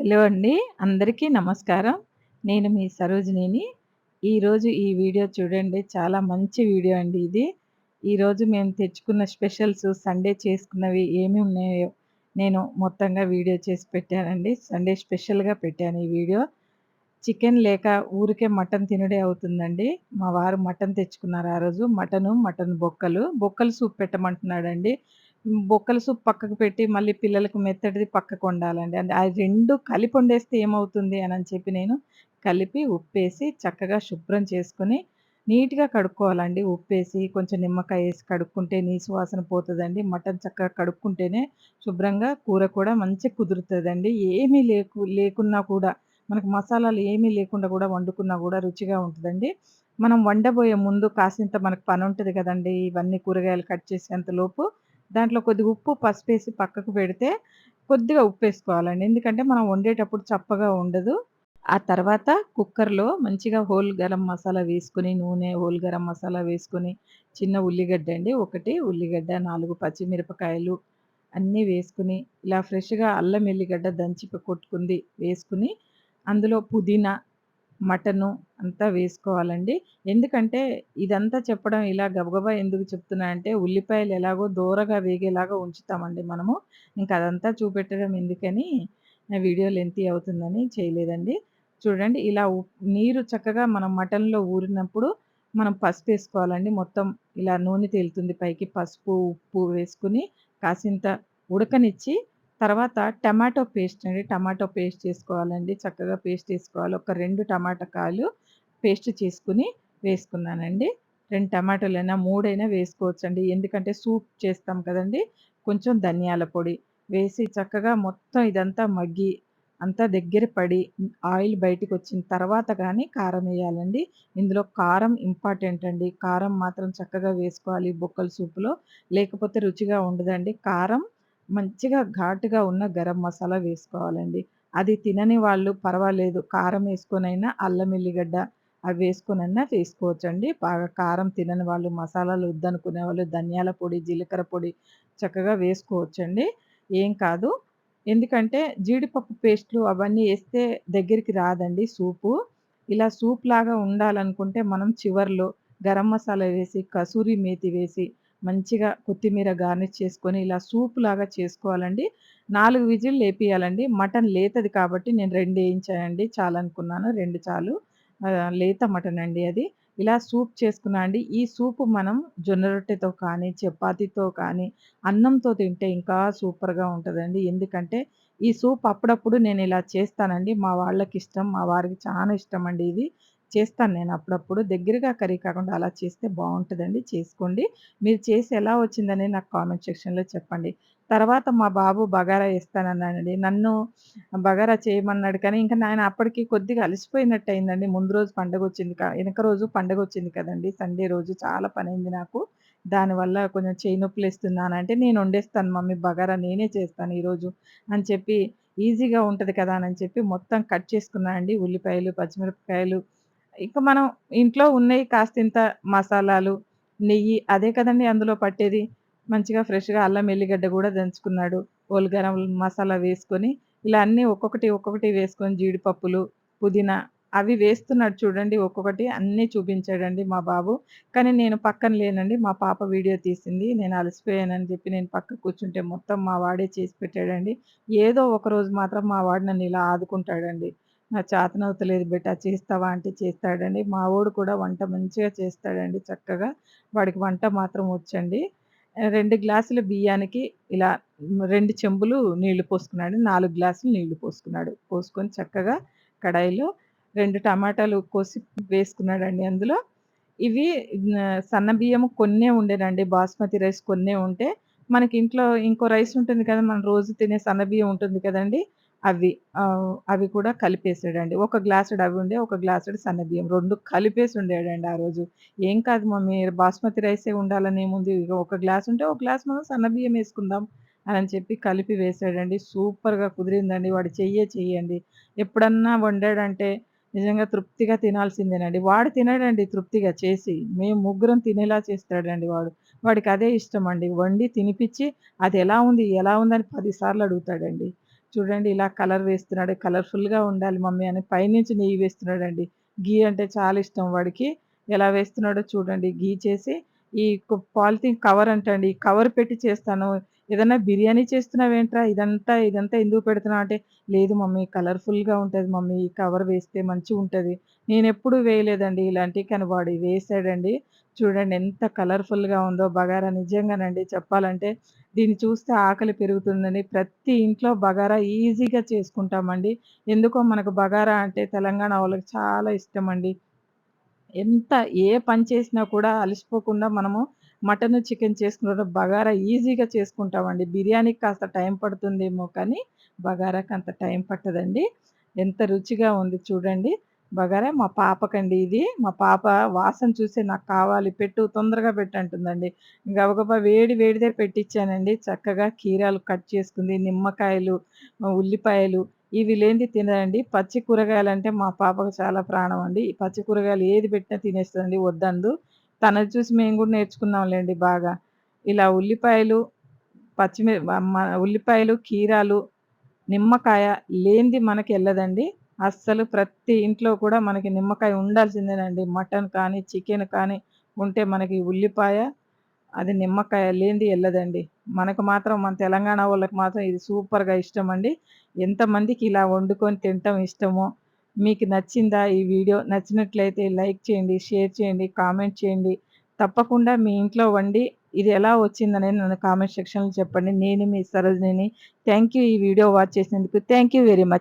Hello అండి. అందరికీ నమస్కారం. నేను మీ సరోజినిని. ఈరోజు ఈ వీడియో చూడండి. చాలా మంచి వీడియో అండి ఇది. ఈరోజు మేము తెచ్చుకున్న స్పెషల్స్ సండే చేసుకున్నవి ఏమి ఉన్నాయో నేను మొత్తంగా వీడియో చేసి పెట్టానండి. సండే స్పెషల్‌గా పెట్టాను ఈ వీడియో. చికెన్ లేక ఊరికే మటన్ తినడే అవుతుందండి. మా వారు మటన్ తెచ్చుకున్నారు ఆ రోజు. మటను, మటన్ బొక్కలు. బొక్కలు సూప్ పెట్టమంటున్నాడండి. బొక్కల సూప్ పక్కకు పెట్టి మళ్ళీ పిల్లలకు మెత్తటిది పక్కకు వండాలండి. అంటే అది రెండు కలిపి వండేస్తే ఏమవుతుంది అని అని చెప్పి నేను కలిపి ఉప్పేసి చక్కగా శుభ్రం చేసుకొని నీట్‌గా కడుక్కోవాలండి. ఉప్పేసి కొంచెం నిమ్మకాయ వేసి కడుక్కుంటే నీసు వాసన పోతుందండి మటన్ చక్కగా కడుక్కుంటేనే శుభ్రంగా కూర కూడా మంచిగా కుదురుతుందండి ఏమీ లేకు లేకున్నా కూడా మనకు మసాలాలు ఏమీ లేకుండా కూడా వండుకున్నా కూడా రుచిగా ఉంటుందండి మనం వండబోయే ముందు కాసింత మనకు ఉంటుంది కదండి ఇవన్నీ కూరగాయలు కట్ చేసేంతలోపు దాంట్లో కొద్దిగా ఉప్పు, పసుపేసి పక్కకు పెడితే కొద్దిగా ఉప్పు వేసుకోవాలండి ఎందుకంటే మనం వండేటప్పుడు చప్పగా ఉండదు. ఆ తర్వాత కుక్కర్‌లో మంచిగా హోల్ గరం మసాలా వేసుకుని నూనె, హోల్ గరం మసాలా వేసుకొని, చిన్న ఉల్లిగడ్డ అండి ఒకటి ఉల్లిగడ్డ, నాలుగు పచ్చిమిరపకాయలు అన్నీ వేసుకుని ఇలా ఫ్రెష్‌గా అల్లం ఎల్లిగడ్డ దంచి కొట్టుకుంది వేసుకుని అందులో పుదీనా, మటను అంతా వేసుకోవాలండి. ఎందుకంటే ఇదంతా చెప్పడం ఇలా గబగబా ఎందుకు చెప్తున్నా అంటే ఉల్లిపాయలు ఎలాగో దోరగా వేగేలాగా ఉంచుతామండి మనము. ఇంకా అదంతా చూపెట్టడం ఎందుకని వీడియో లెంతీ అవుతుందని చేయలేదండి. చూడండి ఇలా ఉప్ నీరు చక్కగా మనం మటన్‌లో ఊరినప్పుడు మనం పసుపు వేసుకోవాలండి మొత్తం ఇలా నూనె తేలుతుంది పైకి. పసుపు, ఉప్పు వేసుకొని కాసింత ఉడకనిచ్చి తర్వాత టమాటో పేస్ట్ అండి. టమాటో పేస్ట్ చేసుకోవాలండి. చక్కగా పేస్ట్ చేసుకోవాలి ఒక రెండు టమాటకాయలు పేస్ట్ చేసుకుని వేసుకున్నానండి. రెండు టమాటోలైనా, మూడైనా వేసుకోవచ్చండి. ఎందుకంటే సూప్ చేస్తాం కదండీ! కొంచెం ధనియాల పొడి వేసి చక్కగా మొత్తం ఇదంతా మగ్గి అంతా దగ్గర పడి ఆయిల్ బయటికొచ్చిన తర్వాత కానీ కారం వేయాలండి ఇందులో కారం ఇంపార్టెంట్ అండి. కారం మాత్రం చక్కగా వేసుకోవాలి బొక్కల సూప్‌లో. లేకపోతే రుచిగా ఉండదండి. కారం మంచిగా ఘాటుగా ఉన్న గరం మసాలా వేసుకోవాలండి. అది తినని వాళ్ళు పర్వాలేదు. కారం వేసుకొనైనా అల్లం ఎల్లిగడ్డ అవి వేసుకొనైనా వేసుకోవచ్చండి బాగా కారం తినని వాళ్ళు మసాలాలు వద్దనుకునే వాళ్ళు ధనియాల పొడి, జీలకర్ర పొడి చక్కగా వేసుకోవచ్చండి. ఏం కాదు. ఎందుకంటే జీడిపప్పు పేస్ట్లు అవన్నీ వేస్తే దగ్గరికి రాదండి సూపు. ఇలా సూప్‌లాగా ఉండాలనుకుంటే మనం చివర్లో గరం మసాలా వేసి, కసూరి మేతి వేసి, మంచిగా కొత్తిమీర గార్నిష్ చేసుకొని ఇలా సూప్ లాగా చేసుకోవాలండి. నాలుగు విజిల్లు లేపియాలండి మటన్ లేతది కాబట్టి నేను 2 ఏయించానండి. చాలనుకున్నాను. రెండు చాలు. లేత మటన్ అండి అది. ఇలా సూప్ చేసుకున్నా అండి. ఈ సూపు మనం జొన్న రొట్టెతో కానీ, చపాతీతో కానీ, అన్నంతో తింటే ఇంకా సూపర్‌గా ఉంటుందండి ఎందుకంటే ఈ సూప్ అప్పుడప్పుడు నేను ఇలా చేస్తానండి. మా వాళ్ళకి ఇష్టం మా వారికి చాలా ఇష్టం అండి ఇది. చేస్తాను నేను అప్పుడప్పుడు. దగ్గరగా కర్రీ కాకుండా అలా చేస్తే బాగుంటుందండి చేసుకోండి. మీరు చేసి ఎలా వచ్చిందని నాకు కామెంట్ సెక్షన్‌లో చెప్పండి. తర్వాత మా బాబు బగారా ఏస్తానన్నాడండి. నన్ను బగారా చేయమన్నాడు కానీ, ఇంకా ఆయన అప్పటికి కొద్దిగా అలసిపోయినట్టు అయిందండి ముందు రోజు పండగ వచ్చింది వెనక రోజు పండగ వచ్చింది కదండి సండే రోజు చాలా పని అయింది నాకు. దానివల్ల కొంచెం చెయ్యి అంటే "నేను వండేస్తాను మమ్మీ బగారా నేనే చేస్తాను ఈరోజు" అని చెప్పి ఈజీగా ఉంటుంది కదా! అని చెప్పి మొత్తం కట్ చేసుకున్నానండి ఉల్లిపాయలు, పచ్చిమిరపకాయలు ఇంకా మనం ఇంట్లో ఉన్నాయి కాస్తింత మసాలాలు, నెయ్యి అదే కదండీ అందులో పట్టేది. మంచిగా ఫ్రెష్‌గా అల్లం ఎల్లిగడ్డ కూడా దంచుకున్నాడు. హోల్ గరం మసాలా వేసుకొని, ఇలా అన్నీ ఒక్కొక్కటి, ఒక్కొక్కటి వేసుకొని జీడిపప్పులు, పుదీనా అవి వేస్తున్నాడు చూడండి ఒక్కొక్కటి అన్నీ చూపించాడండి మా బాబు. కానీ నేను పక్కన లేనండి. మా పాప వీడియో తీసింది. నేను అలసిపోయానని చెప్పి నేను పక్కన కూర్చుంటే మొత్తం మా వాడే చేసి పెట్టాడండి. ఏదో ఒకరోజు మాత్రం మా వాడు నన్ను ఇలా ఆదుకుంటాడండి. నా చేతనవుతలేదు బేటా చేస్తావా?" అంటే చేస్తాడండి. మా వాడు కూడా వంట మంచిగా చేస్తాడండి చక్కగా. వాడికి వంట మాత్రం వచ్చండి. రెండు గ్లాసుల బియ్యానికి ఇలా రెండు చెంబులు నీళ్ళు పోసుకున్నాడు. నాలుగు గ్లాసులు నీళ్ళు పోసుకున్నాడు. పోసుకొని చక్కగా కడాయిలో రెండు టమాటాలు కోసి వేసుకున్నాడండి అందులో. ఇవి సన్న బియ్యము కొన్నే ఉండేనండి. బాస్మతి రైస్ కొన్నే ఉంటే, మనకి ఇంట్లో ఇంకో రైస్ ఉంటుంది కదా! మనం రోజు తినే సన్న బియ్యం ఉంటుంది కదండి అవి. అవి కూడా కలిపేసాడండి. ఒక గ్లాసుడు అవి ఉండే, ఒక గ్లాసుడు సన్న బియ్యం 2 కలిపేసి ఉండేడండి ఆ రోజు. "ఏం కాదు మమ్మీ బాస్మతి రైసే ఉండాలని ఏముంది. ఒక గ్లాస్ ఉంటే, ఒక గ్లాస్ మనం సన్న బియ్యం అని చెప్పి కలిపి వేసాడండి. సూపర్‌గా కుదిరిందండి. వాడు చెయ్యే చెయ్యండి. ఎప్పుడన్నా వండాడంటే నిజంగా తృప్తిగా తినాల్సిందేనండి. వాడు తినడండి తృప్తిగా చేసి. మేము ముగ్గురం తినేలా చేస్తాడండి వాడు. వాడికి అదే ఇష్టం అండి వండి తినిపించి అది ఎలా ఉంది? ఎలా ఉందని పదిసార్లు అడుగుతాడండి. చూడండి ఇలా కలర్ వేస్తున్నాడు. కలర్‌ఫుల్‌గా ఉండాలి మమ్మీ అని పైనుంచి నెయ్యి వేస్తున్నాడండి. ఘీ అంటే చాలా ఇష్టం వాడికి. ఎలా వేస్తున్నాడో చూడండి. ఘీ చేసి ఈ పాలిథిన్ కవర్ అంటండి. కవర్ పెట్టి చేస్తాను. ఏదన్నా బిర్యానీ చేస్తున్నావేంట్రా? ఇదంతా ఇదంతా ఎందుకు పెడుతున్నావు అంటే, లేదు మమ్మీ కలర్‌ఫుల్‌గా ఉంటుంది మమ్మీ. ఈ కవర్ వేస్తే మంచిగా ఉంటుంది నేను ఎప్పుడు వేయలేదండి ఇలాంటి కానీ వాడు వేసాడండి. చూడండి ఎంత కలర్‌ఫుల్‌గా ఉందో బగారా నిజంగానండి చెప్పాలంటే దీన్ని చూస్తే ఆకలి పెరుగుతుందని ప్రతి ఇంట్లో బగారా ఈజీగా చేసుకుంటామండి. ఎందుకో మనకు బగారా అంటే తెలంగాణ వాళ్ళకి చాలా ఇష్టం అండి ఎంత ఏ పని చేసినా కూడా అలసిపోకుండా మనము మటన్ చికెన్ చేసుకున్న బగారా ఈజీగా చేసుకుంటామండి. బిర్యానీకి కాస్త టైం పడుతుందేమో కానీ, బగారాకి అంత టైం పట్టదండి. ఎంత రుచిగా ఉంది చూడండి. బగారా మా పాపకండి ఇది. మా పాప వాసన చూసే నాకు కావాలి పెట్టు తొందరగా పెట్టు అంటుందండి. గబగబా వేడి వేడిదే పెట్టిచ్చానండి. చక్కగా కీరాలు కట్ చేసుకుంది. నిమ్మకాయలు, ఉల్లిపాయలు ఇవి లేనిది తినదండి. పచ్చి కూరగాయలు అంటే మా పాపకు చాలా ప్రాణం అండి. ఈ పచ్చి కూరగాయలు ఏది పెట్టినా తినేస్తుందండి వద్దందు. తనది చూసి మేము కూడా నేర్చుకున్నాంలేండి బాగా. ఇలా ఉల్లిపాయలు, పచ్చిమి ఉల్లిపాయలు, కీరాలు, నిమ్మకాయ లేనిది మనకి వెళ్ళదండి అస్సలు ప్రతి ఇంట్లో కూడా మనకి నిమ్మకాయ ఉండాల్సిందేనండి. మటన్ కానీ, చికెన్ కానీ ఉంటే మనకి ఉల్లిపాయ, అది నిమ్మకాయ లేనిది వెళ్ళదండి మనకు మాత్రం మన తెలంగాణ వాళ్ళకి మాత్రం ఇది సూపర్‌గా ఇష్టం అండి ఎంతమందికి ఇలా వండుకొని తినటం ఇష్టమో, మీకు నచ్చిందా ఈ వీడియో? నచ్చినట్లయితే లైక్ చేయండి, షేర్ చేయండి, కామెంట్ చేయండి. తప్పకుండా మీ ఇంట్లో వండి ఇది ఎలా వచ్చిందనేది నన్ను కామెంట్ సెక్షన్‌లో చెప్పండి. నేను మీ సరోజిని థ్యాంక్ యూ ఈ వీడియో వాచ్ చేసినందుకు. Thank you very much.